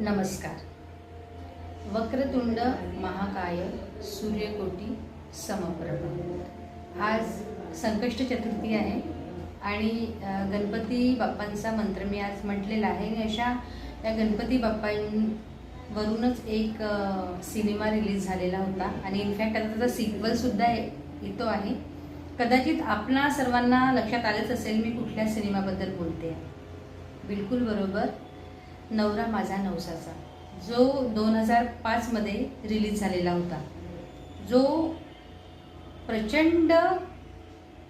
नमस्कार. वक्रतुंड महाकाय सूर्यकोटी समप्रभ. आज संकष्ट चतुर्थी आहे आणि गणपती बाप्पांचा मंत्र मी आज म्हटलेला आहे. आणि अशा या गणपती बाप्पांवरूनच एक सिनेमा रिलीज झालेला होता आणि इनफॅक्ट आता त्याचा सिक्वलसुद्धा येतो आहे. कदाचित आपणा सर्वांना लक्षात आलंच असेल मी कुठल्या सिनेमाबद्दल बोलते आहे बिलकुल बरोबर. नवरा माझा नवसाचा. जो दोन हजार पाचमध्ये रिलीज झालेला होता. जो प्रचंड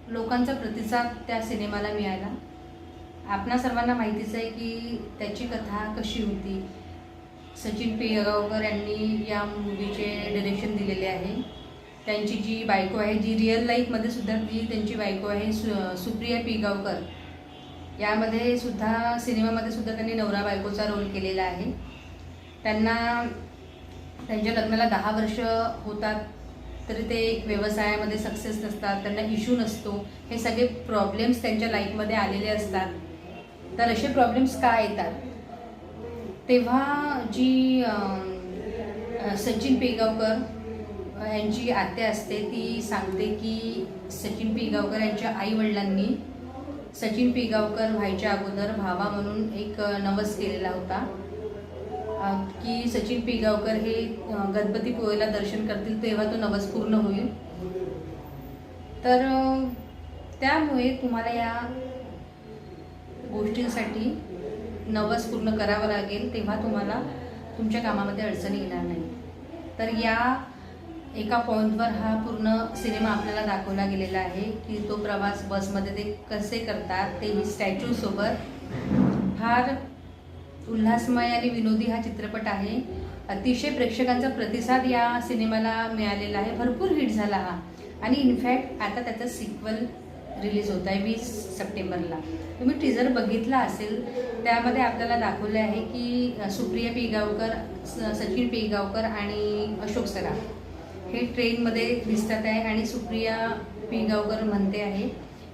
लोकांचा प्रतिसाद त्या सिनेमाला मिळाला. आपणा सर्वांना माहितीच आहे की त्याची कथा कशी होती. सचिन पिळगावकर यांनी या मूवीचे डिरेक्शन दिलेले आहे. त्यांची जी बायको आहे जी रिअल लाईफमध्ये सुद्धा जी त्यांची बायको आहे सु सुप्रिया पिळगावकर. यामध्ये सुद्धा सिनेमामध्ये सुद्धा त्यांनी नवरा बायकोचा रोल केलेला आहे. त्यांना त्यांच्या लग्नाला दहा वर्ष होतात तरी ते एक व्यवसायामध्ये सक्सेस नसतात त्यांना इश्यू नसतो. हे सगळे प्रॉब्लेम्स त्यांच्या लाईफमध्ये आलेले असतात. तर असे प्रॉब्लेम्स का येतात? तेव्हा जी सचिन पेगावकर यांची आत्या असते ती सांगते की सचिन पेगावकर यांच्या आईवडिलांनी सचिन पिगावकर व्हायच्या अगोदर भावा म्हणून एक नवस केलेला होता. की सचिन पिगावकर हे गणपती पोळेला दर्शन करतील तेव्हा तो नवस पूर्ण होईल. तर त्यामुळे तुम्हाला या गोष्टींसाठी नवस पूर्ण करावं लागेल तेव्हा तुम्हाला तुमच्या कामामध्ये अडचणी येणार नाही तर या एका पॉईंटवर हा पूर्ण सिनेमा आपल्याला दाखवला गेलेला आहे की तो प्रवास बसमध्ये ते कसे करतात ते स्टॅच्यूसोबत फार उल्हासमय आणि विनोदी हा चित्रपट आहे. अतिशय प्रेक्षकांचा प्रतिसाद या सिनेमाला मिळालेला आहे. भरपूर हिट झाला हा. आणि इनफॅक्ट आता त्याचा सिक्वल रिलीज होत आहे वीस सप्टेंबरला. तुम्ही टीजर बघितला असेल त्यामध्ये आपल्याला दाखवले आहे की सुप्रिया पिगावकर स- सचिन पिगावकर आणि अशोक सराफ. हे ट्रेनमध्ये दिसतात आहे आणि सुप्रिया पिगावकर म्हणते आहे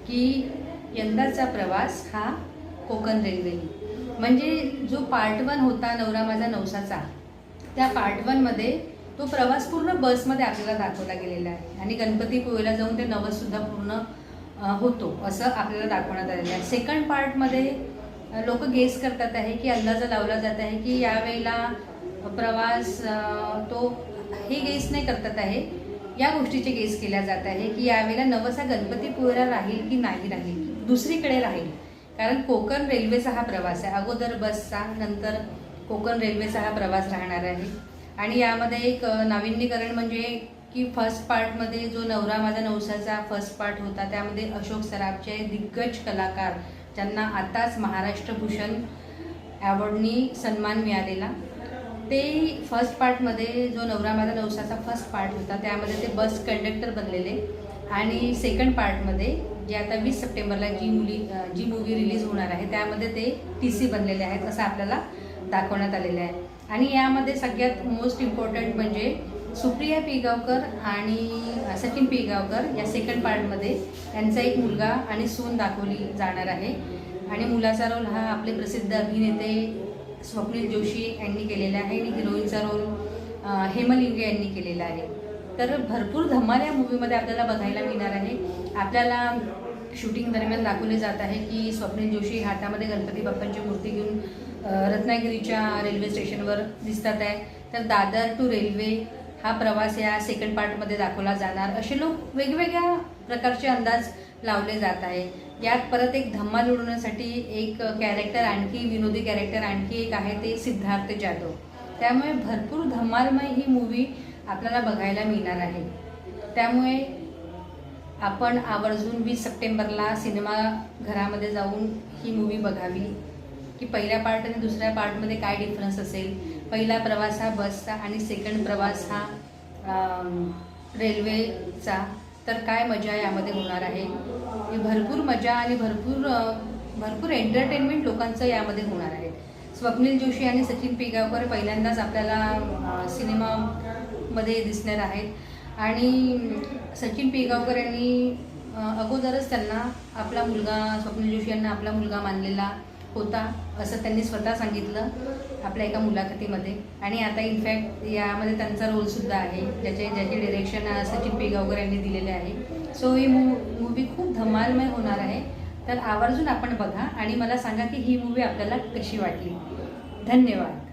की यंदाचा प्रवास हा कोकण रेल्वेने. म्हणजे जो पार्ट वन होता नवरा माझा नवसाचा त्या पार्ट वनमध्ये तो प्रवास पूर्ण बसमध्ये आपल्याला दाखवला गेलेला आहे. आणि गणपती जाऊन ते नवससुद्धा पूर्ण होतो असं आपल्याला दाखवण्यात आलेलं आहे. सेकंड पार्टमध्ये लोक गेस करतात आहे की अंदाजा लावला जात आहे की यावेळेला प्रवास तो हे गेस नाही करतात आहे. या गोष्टीचे गेस केल्या जात आहे की यावेळेला नवसा गणपतीपुळेला राहील की नाही राहील? दुसरीकडे राहील. कारण कोकण रेल्वेचा हा प्रवास आहे. अगोदर बसचा नंतर कोकण रेल्वेचा हा प्रवास राहणार आहे. आणि यामध्ये एक नाविन्यीकरण म्हणजे की फर्स्ट पार्टमध्ये जो नवरा माझा नवसाचा फर्स्ट पार्ट होता त्यामध्ये अशोक सराफचे दिग्गज कलाकार ज्यांना आताच महाराष्ट्र भूषण अवॉर्डनी सन्मान मिळालेला. ते फर्स्ट पार्टमध्ये जो नवरा माझा नवसाचा फर्स्ट पार्ट होता त्यामध्ये ते बस कंडक्टर बनलेले. आणि सेकंड पार्टमध्ये जे आता वीस सप्टेंबरला जी मुली जी मूवी रिलीज होणार आहे त्यामध्ये ते टी सी बनलेले आहेत असं आपल्याला दाखवण्यात आलेलं आहे. आणि यामध्ये सगळ्यात मोस्ट इम्पॉर्टंट म्हणजे सुप्रिया पिगावकर आणि सचिन पिगावकर या सेकंड पार्टमध्ये त्यांचा एक मुलगा आणि सून दाखवली जाणार आहे. आणि मुलाचा रोल हा आपले प्रसिद्ध अभिनेते स्वप्नील जोशी यांनी केलेला आहे आणि हिरोईनचा रोल हेमलिंगे यांनी केलेला आहे. तर भरपूर धमाल या मूवीमध्ये आपल्याला बघायला मिळणार आहे. आपल्याला शूटिंग दरम्यान दाखवले जात आहे की स्वप्नील जोशी हातामध्ये गणपती बाप्पांची मूर्ती घेऊन रत्नागिरीच्या रेल्वे स्टेशनवर दिसतात आहे. तर दादर टू रेल्वे हा प्रवास या सेकंड पार्टमध्ये दाखवला जाणार. असे लोक वेगवेगळ्या प्रकारचे अंदाज लावले जात आहे. यात परत एक धम्मा उडवण्यासाठी एक कॅरेक्टर आणखी विनोदी कॅरेक्टर आणखी एक आहे ते सिद्धार्थ जाधव. त्यामुळे भरपूर धम्मालमय ही मूवी आपल्याला बघायला मिळणार आहे. त्यामुळे आपण आवर्जून वीस सप्टेंबरला सिनेमा घरामध्ये जाऊन ही मूवी बघावी. की पहिल्या पार्ट आणि दुसऱ्या पार्टमध्ये काय डिफरन्स असेल? पहिला प्रवास हा बसचा आणि सेकंड प्रवास हा रेल्वेचा तर काय मजा यामध्ये होणार आहे? ही भरपूर मजा आणि भरपूर भरपूर एंटरटेनमेंट लोकांचं यामध्ये होणार आहे. स्वप्नील जोशी आणि सचिन पिगावकर पहिल्यांदाच आपल्याला सिनेमामध्ये दिसणार आहेत. आणि सचिन पिगावकर यांनी अगोदरच त्यांना आपला मुलगा स्वप्नील जोशी यांना आपला मुलगा मानलेला होता असं त्यांनी स्वतः सांगितलं आपल्या एका मुलाखतीमध्ये. आणि आता इनफॅक्ट यामध्ये त्यांचा रोलसुद्धा आहे ज्याचे ज्याचे डिरेक्शन सचिन पेगावकर यांनी दिलेले आहे. सो ही मू मूवी खूप धमालमय होणार आहे. तर आवर्जून आपण बघा आणि मला सांगा की ही मूवी आपल्याला कशी वाटली. धन्यवाद.